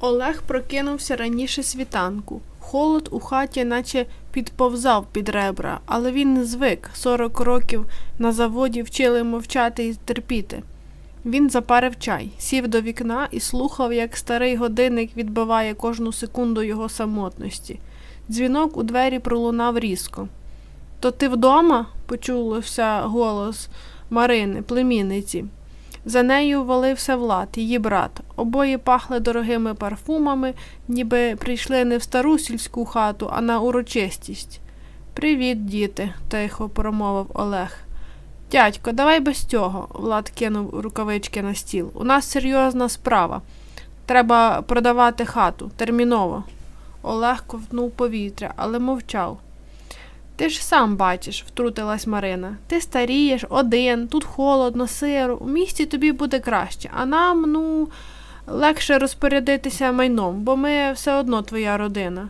Олег прокинувся раніше світанку. Холод у хаті наче підповзав під ребра, але він не звик. Сорок років на заводі вчили мовчати і терпіти. Він запарив чай, сів до вікна і слухав, як старий годинник відбиває кожну секунду його самотності. Дзвінок у двері пролунав різко. То ти вдома? почулося голос Марини, племінниці. За нею валився Влад, її брат. Обоє пахли дорогими парфумами, ніби прийшли не в стару сільську хату, а на урочистість. Привіт, діти, тихо промовив Олег. Дядько, давай без цього, Влад кинув рукавички на стіл. У нас серйозна справа. Треба продавати хату терміново. Олег ковтнув повітря, але мовчав. Ти ж сам бачиш, втрутилась Марина. Ти старієш, один, тут холодно, сиро, у місті тобі буде краще, а нам, ну, легше розпорядитися майном, бо ми все одно твоя родина.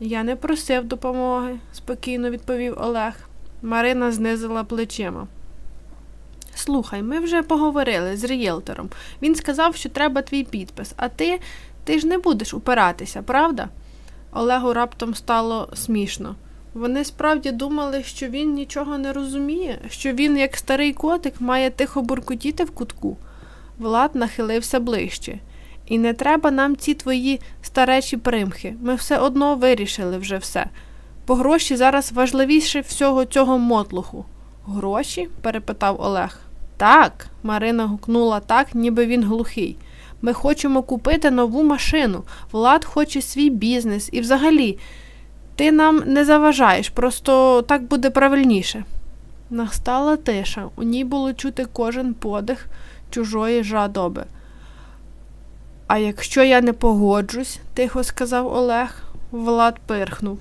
Я не просив допомоги, спокійно відповів Олег. Марина знизила плечима. Слухай, ми вже поговорили з рієлтором. Він сказав, що треба твій підпис, а ти, ти ж не будеш упиратися, правда? Олегу раптом стало смішно. Вони справді думали, що він нічого не розуміє, що він, як старий котик, має тихо буркотіти в кутку. Влад нахилився ближче. І не треба нам ці твої старечі примхи. Ми все одно вирішили вже все. Бо гроші зараз важливіше всього цього мотлуху. Гроші? перепитав Олег. Так, Марина гукнула так, ніби він глухий. Ми хочемо купити нову машину. Влад хоче свій бізнес і взагалі. Ти нам не заважаєш, просто так буде правильніше. Настала тиша, у ній було чути кожен подих чужої жадоби. А якщо я не погоджусь, тихо сказав Олег, Влад пирхнув.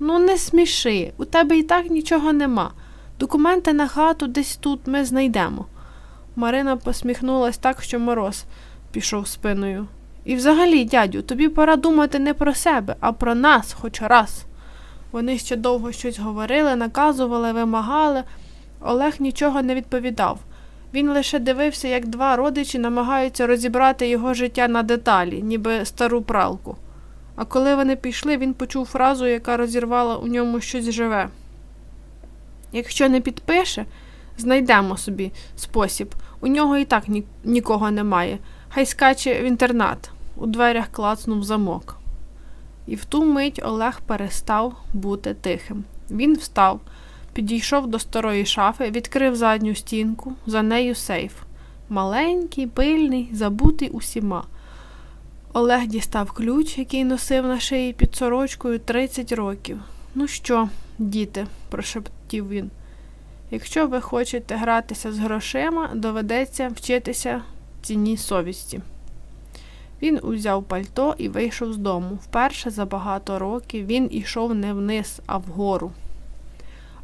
Ну, не сміши, у тебе і так нічого нема. Документи на хату десь тут ми знайдемо. Марина посміхнулась так, що мороз пішов спиною. І взагалі, дядю, тобі пора думати не про себе, а про нас хоч раз. Вони ще довго щось говорили, наказували, вимагали. Олег нічого не відповідав. Він лише дивився, як два родичі намагаються розібрати його життя на деталі, ніби стару пралку. А коли вони пішли, він почув фразу, яка розірвала у ньому щось живе. Якщо не підпише, знайдемо собі спосіб. У нього і так ні- нікого немає. Хай скаче в інтернат. У дверях клацнув замок. І в ту мить Олег перестав бути тихим. Він встав, підійшов до старої шафи, відкрив задню стінку, за нею сейф. Маленький, пильний, забутий усіма. Олег дістав ключ, який носив на шиї під сорочкою 30 років. Ну що, діти, прошептів він. Якщо ви хочете гратися з грошима, доведеться вчитися ціні совісті. Він узяв пальто і вийшов з дому. Вперше за багато років він ішов не вниз, а вгору.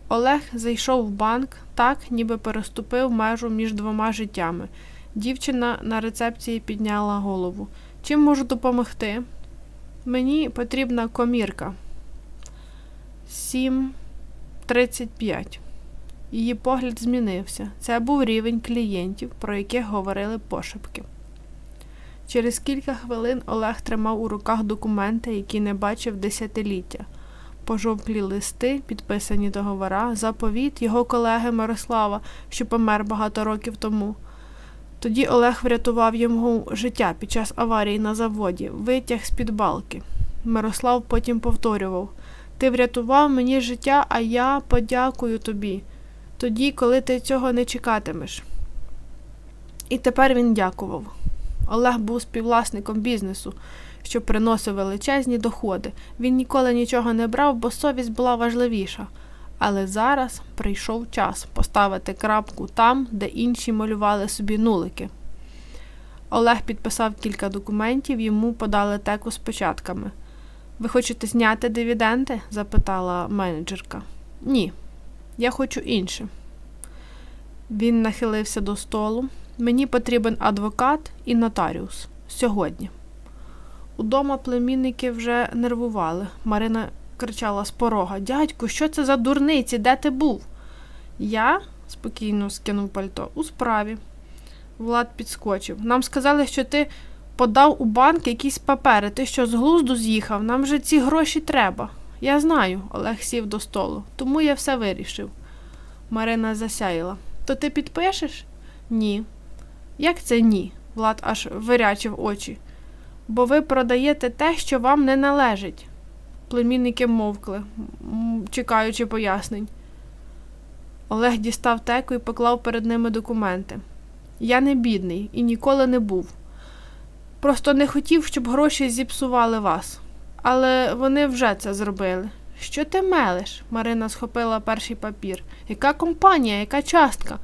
Олег зайшов в банк так, ніби переступив межу між двома життями. Дівчина на рецепції підняла голову. Чим можу допомогти? Мені потрібна комірка. 7.35. Її погляд змінився. Це був рівень клієнтів, про яких говорили пошепки. Через кілька хвилин Олег тримав у руках документи, які не бачив десятиліття. Пожовклі листи, підписані договора, заповіт його колеги Мирослава, що помер багато років тому. Тоді Олег врятував йому життя під час аварії на заводі, витяг з-під балки. Мирослав потім повторював Ти врятував мені життя, а я подякую тобі. Тоді, коли ти цього не чекатимеш. І тепер він дякував. Олег був співвласником бізнесу, що приносив величезні доходи. Він ніколи нічого не брав, бо совість була важливіша. Але зараз прийшов час поставити крапку там, де інші малювали собі нулики. Олег підписав кілька документів, йому подали теку з початками. Ви хочете зняти дивіденди? запитала менеджерка. Ні, я хочу інше. Він нахилився до столу. Мені потрібен адвокат і нотаріус. Сьогодні. Удома племінники вже нервували. Марина кричала з порога Дядьку, що це за дурниці? Де ти був? Я, спокійно скинув пальто, у справі. Влад підскочив. Нам сказали, що ти подав у банк якісь папери. Ти що з глузду з'їхав? Нам же ці гроші треба. Я знаю, Олег сів до столу, тому я все вирішив. Марина засяяла. То ти підпишеш? Ні. Як це ні? Влад аж вирячив очі. Бо ви продаєте те, що вам не належить. Племінники мовкли, чекаючи пояснень. Олег дістав теку і поклав перед ними документи. Я не бідний і ніколи не був. Просто не хотів, щоб гроші зіпсували вас. Але вони вже це зробили. Що ти мелиш? Марина схопила перший папір. Яка компанія, яка частка?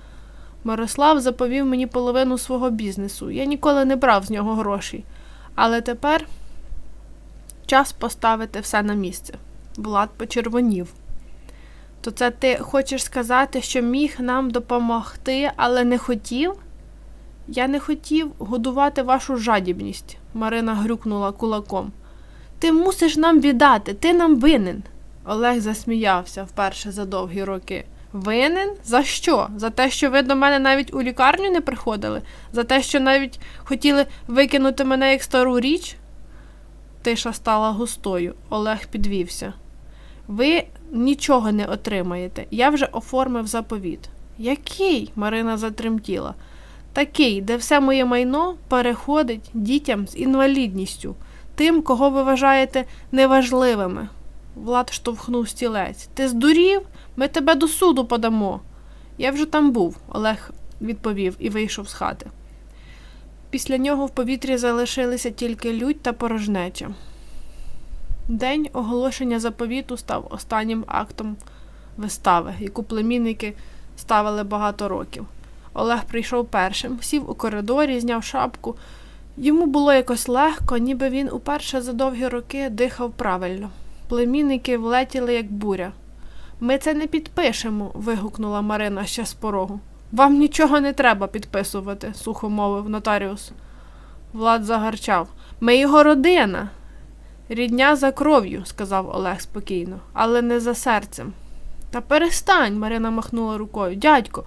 Мирослав заповів мені половину свого бізнесу. Я ніколи не брав з нього грошей. Але тепер час поставити все на місце. Влад почервонів. То це ти хочеш сказати, що міг нам допомогти, але не хотів? Я не хотів годувати вашу жадібність, Марина грюкнула кулаком. Ти мусиш нам віддати, ти нам винен. Олег засміявся вперше за довгі роки. Винен? За що? За те, що ви до мене навіть у лікарню не приходили? За те, що навіть хотіли викинути мене як стару річ? Тиша стала густою. Олег підвівся. Ви нічого не отримаєте. Я вже оформив заповіт. Який? Марина затремтіла. Такий, де все моє майно переходить дітям з інвалідністю, тим, кого ви вважаєте неважливими. Влад штовхнув стілець. Ти здурів? Ми тебе до суду подамо. Я вже там був, Олег відповів і вийшов з хати. Після нього в повітрі залишилися тільки лють та порожнеча. День оголошення заповіту став останнім актом вистави, яку племінники ставили багато років. Олег прийшов першим, сів у коридорі, зняв шапку. Йому було якось легко, ніби він уперше за довгі роки дихав правильно. Племінники влетіли, як буря. Ми це не підпишемо, вигукнула Марина ще з порогу. Вам нічого не треба підписувати, сухо мовив нотаріус. Влад загарчав. Ми його родина. Рідня за кров'ю, сказав Олег спокійно, але не за серцем. Та перестань, Марина махнула рукою. Дядько,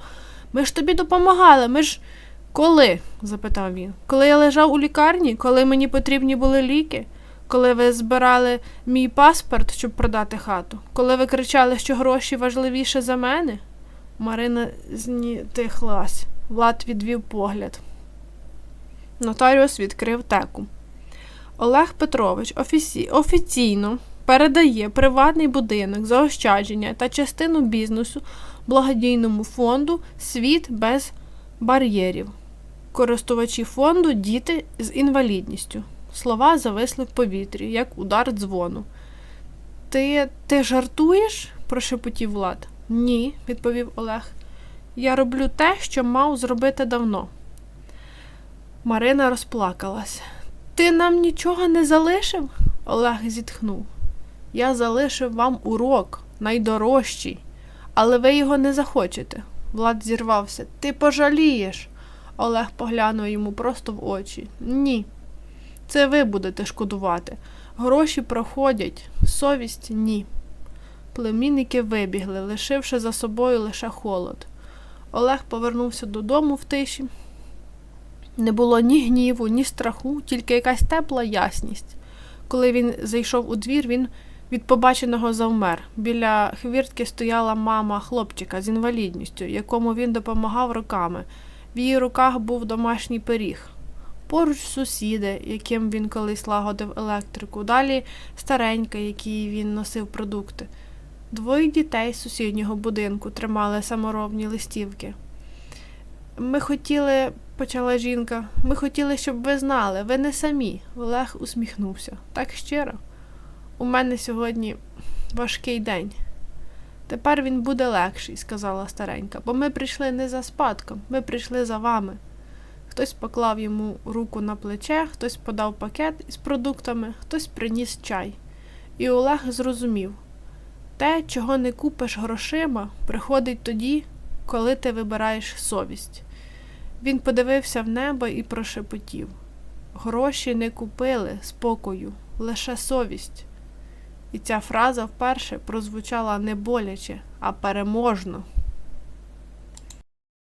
ми ж тобі допомагали, ми ж. Коли? запитав він. Коли я лежав у лікарні, коли мені потрібні були ліки, коли ви збирали мій паспорт, щоб продати хату, коли ви кричали, що гроші важливіше за мене? Марина знітихлась. Влад відвів погляд. Нотаріус відкрив теку. Олег Петрович офіці... офіційно передає приватний будинок, заощадження та частину бізнесу благодійному фонду Світ без бар'єрів. Користувачі фонду діти з інвалідністю. Слова зависли в повітрі, як удар дзвону. Ти ти жартуєш? прошепотів Влад. Ні, відповів Олег. Я роблю те, що мав зробити давно. Марина розплакалась. Ти нам нічого не залишив? Олег зітхнув. Я залишив вам урок, найдорожчий, але ви його не захочете. Влад зірвався. Ти пожалієш. Олег поглянув йому просто в очі. Ні. Це ви будете шкодувати. Гроші проходять, совість ні. Племінники вибігли, лишивши за собою лише холод. Олег повернувся додому в тиші. Не було ні гніву, ні страху, тільки якась тепла ясність. Коли він зайшов у двір, він від побаченого завмер. Біля хвіртки стояла мама хлопчика з інвалідністю, якому він допомагав руками. В її руках був домашній пиріг. Поруч сусіди, яким він колись лагодив електрику, далі старенька, якій він носив продукти. Двоє дітей з сусіднього будинку тримали саморобні листівки. Ми хотіли, почала жінка, ми хотіли, щоб ви знали, ви не самі. Олег усміхнувся. Так щиро. У мене сьогодні важкий день. Тепер він буде легший, сказала старенька, бо ми прийшли не за спадком, ми прийшли за вами. Хтось поклав йому руку на плече, хтось подав пакет із продуктами, хтось приніс чай. І Олег зрозумів те, чого не купиш грошима, приходить тоді, коли ти вибираєш совість. Він подивився в небо і прошепотів Гроші не купили спокою, лише совість. І ця фраза вперше прозвучала не боляче, а переможно.